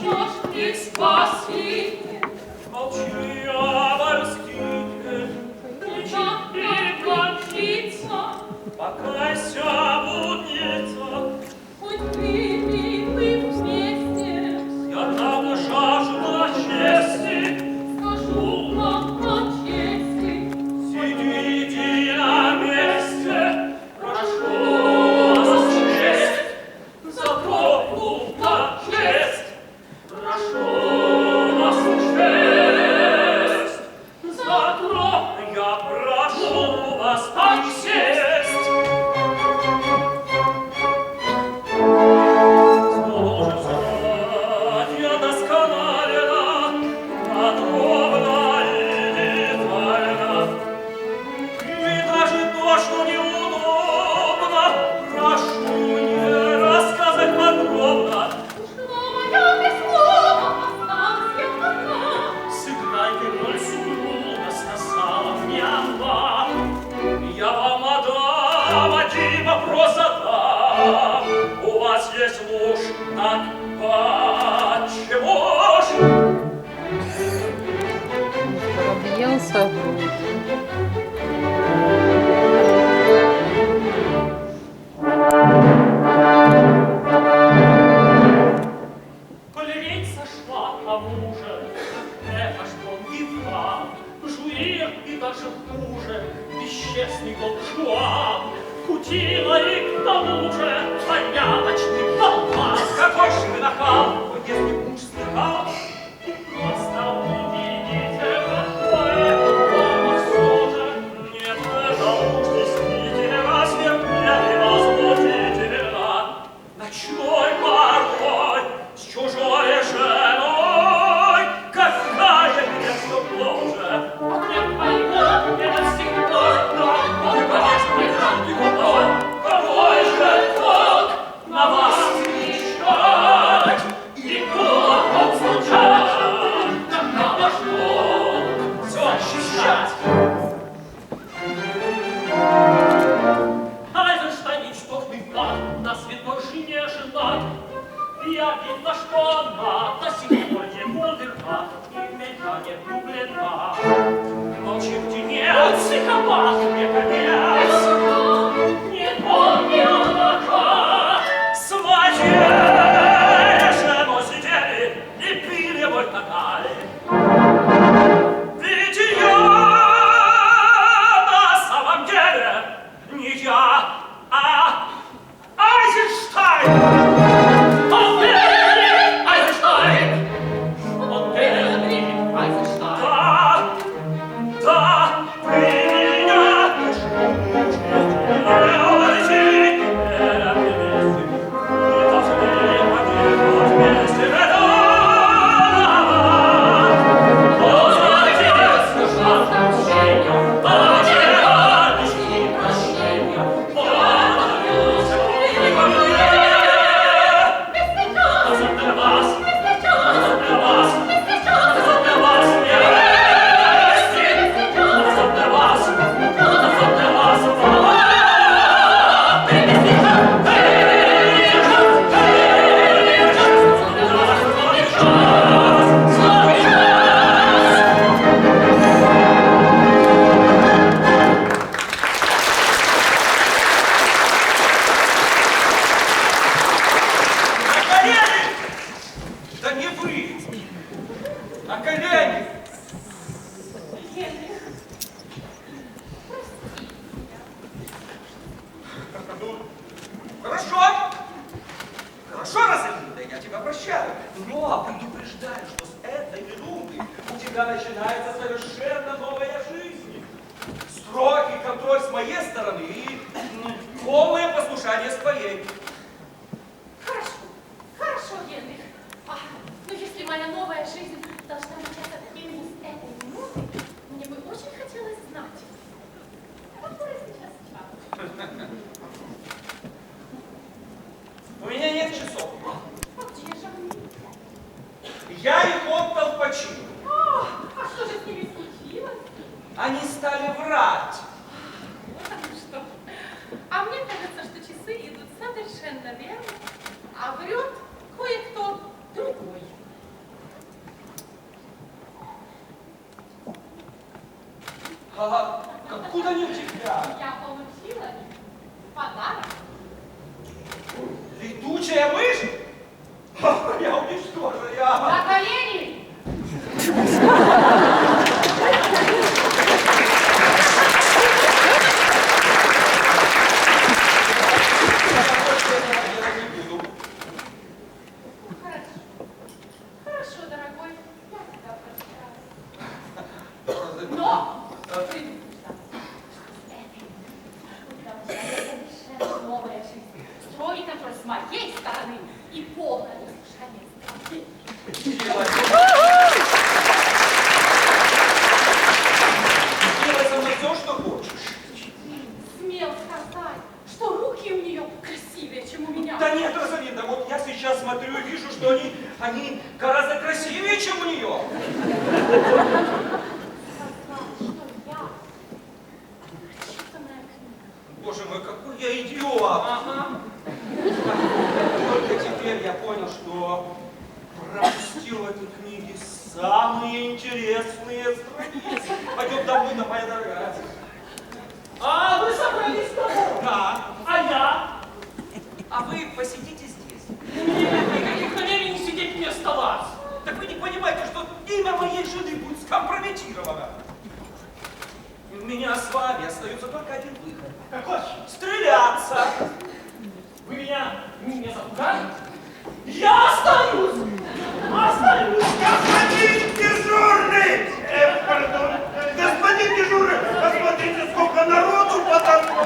Що ж ти спасі? шла, а мужа, не ж повівка, жує і даже хуже, бесчестный толчуа. Кутила и к тому же порядочный толпа. Какой же ты нахал, если муж слыхал, se não mostra minha cabeça. тебя прощаю, но предупреждаю, что с этой минуты у тебя начинается совершенно новая жизнь. Строгий контроль с моей стороны и полное послушание с твоей. врачу. А, а что же с ними случилось? Они стали врать. с вами остается только один выход. Какой? Стреляться! Вы меня, меня запугали? Я остаюсь! Остаюсь! Господин дежурный! Э, пардон. Господин дежурный, посмотрите, сколько народу потом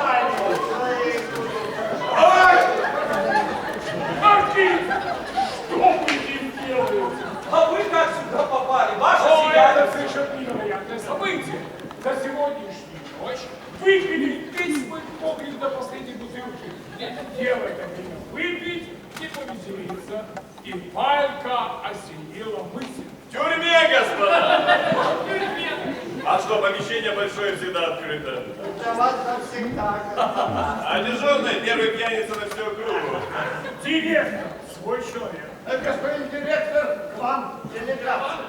пьяница на всю округу. Директор, свой человек. Э, господин директор, к вам делегация.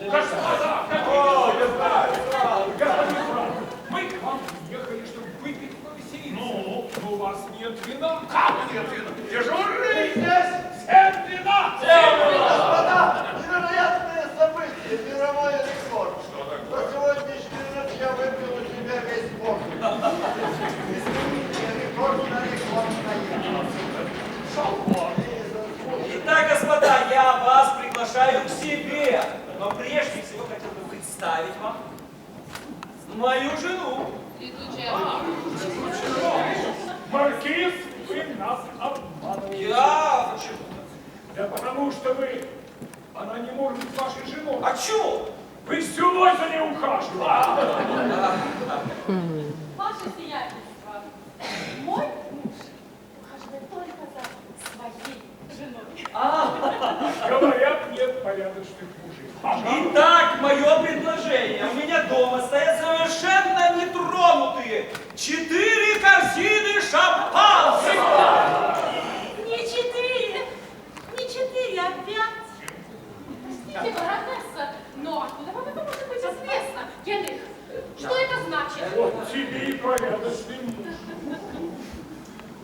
Господа! О, господин Господин мы к вам приехали, чтобы выпить повеселиться. Ну, но у вас нет вина. Как нет вина? Дежурный здесь всем вина! Всем вина! Господа, невероятное событие, мировой рекорд. Что такое? За сегодняшний ночь я выпил у себя весь морг. Итак, господа, я вас приглашаю к себе. Но прежде всего хотел бы представить вам мою жену. А, Маркиз, вы нас обманываете. Я? Почему? Да потому что вы... Она не может быть вашей женой. А чего? Вы всю ночь за ней ухаживали. порядочных мужей. Итак, мое предложение. У меня дома стоят совершенно нетронутые четыре корзины шампанского. Не четыре, не четыре, а пять. Простите, баронесса, но откуда вам это может быть известно, Генрих? Что это значит? Вот тебе и порядочный муж.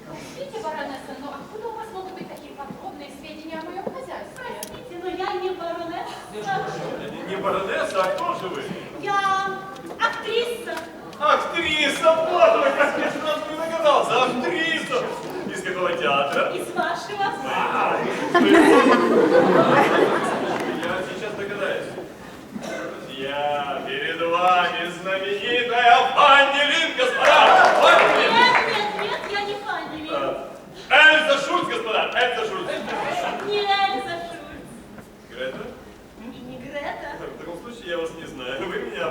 Простите, баронесса, но откуда у вас могут быть такие подробные сведения о моем баронесса, а кто же вы? Я актриса. Актриса, вот вы, как я же нас не догадался, актриса. Из какого театра? Из вашего. А, я сейчас догадаюсь. Я перед вами знаменитая Фанни Лин, господа! Нет, нет, нет, я не Фанни Лин. А, Эльза Шульц, господа, Эльза Шульц. Не Эльза Шульц. Грета? я вас не знаю, вы меня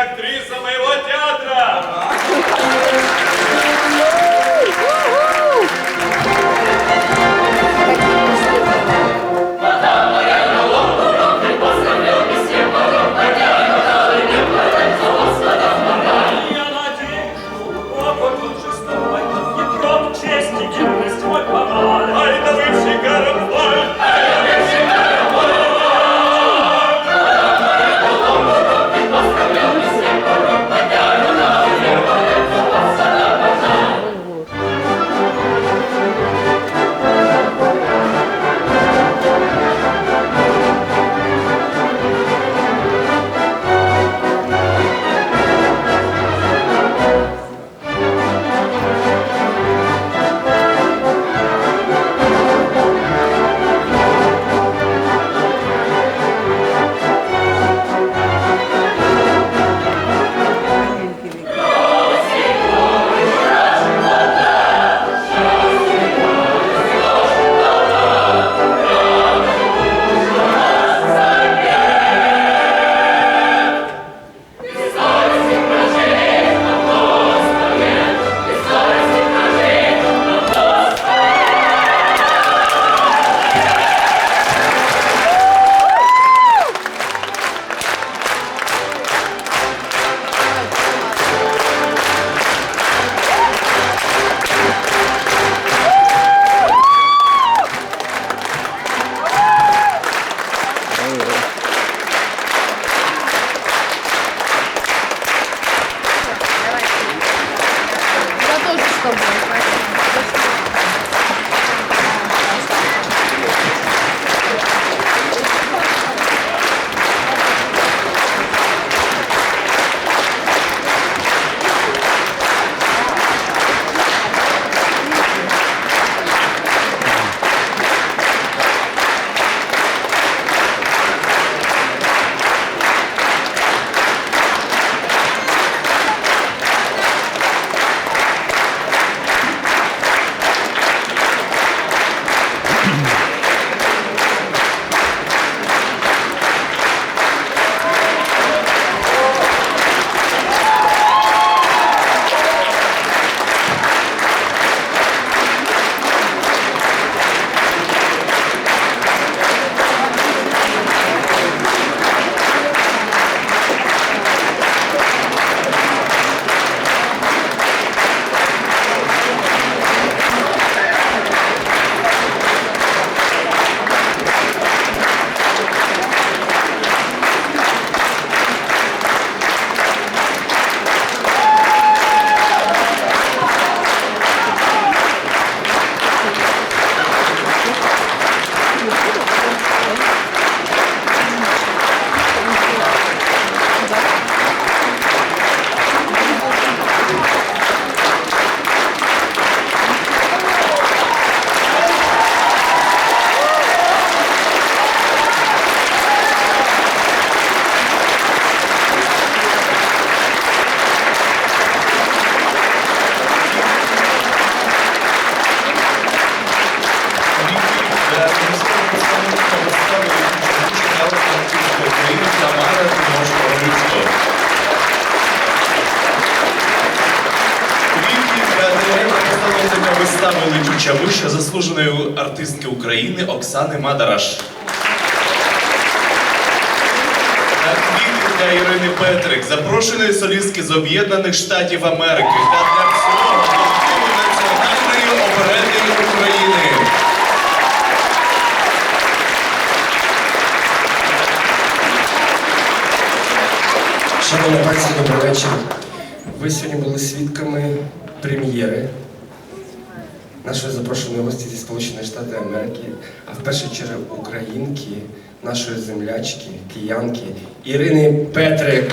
atriz amanhã Чавуша заслуженої артистки України Оксани Мадараш. Та квіти для Ірини Петрик, запрошеної солістки з Об'єднаних Штатів Америки та для всього національної оперети України. Шановна пані, добрий вечір. Ви сьогодні були свідками прем'єри. Нашої запрошеної гості зі Сполучених Штатів Америки, а в першу чергу українки, нашої землячки, киянки Ірини Петрик.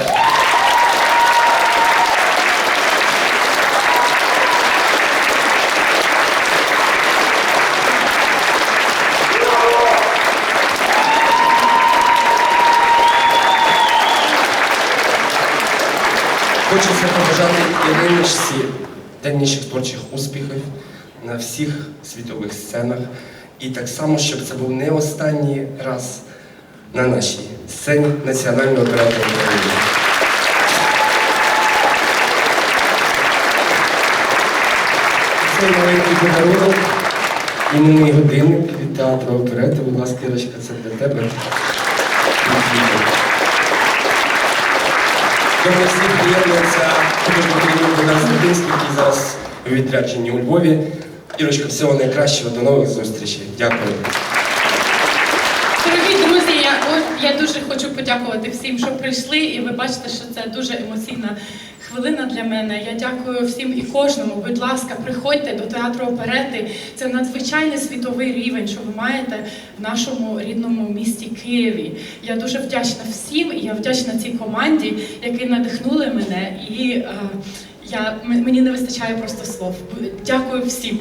Хочеться побажати іриночці темніших творчих успіхів на всіх світових сценах. І так само, щоб це був не останній раз на нашій сцені Національного театру України. Це маленький подарунок іменний годинник від театру оперети. Будь ласка, Ірочка, це для тебе. Добре, всіх приєднується художник Кирило Богдан Сергійський, який зараз у відрядженні у Львові. Ірочка, всього найкращого, до нових зустрічей. Дякую. Дорогі друзі, я, я дуже хочу подякувати всім, що прийшли, і ви бачите, що це дуже емоційна хвилина для мене. Я дякую всім і кожному. Будь ласка, приходьте до театру оперети. Це надзвичайний світовий рівень, що ви маєте в нашому рідному місті Києві. Я дуже вдячна всім, і я вдячна цій команді, які надихнули мене і. Е, я мені не вистачає просто слов. Дякую всім.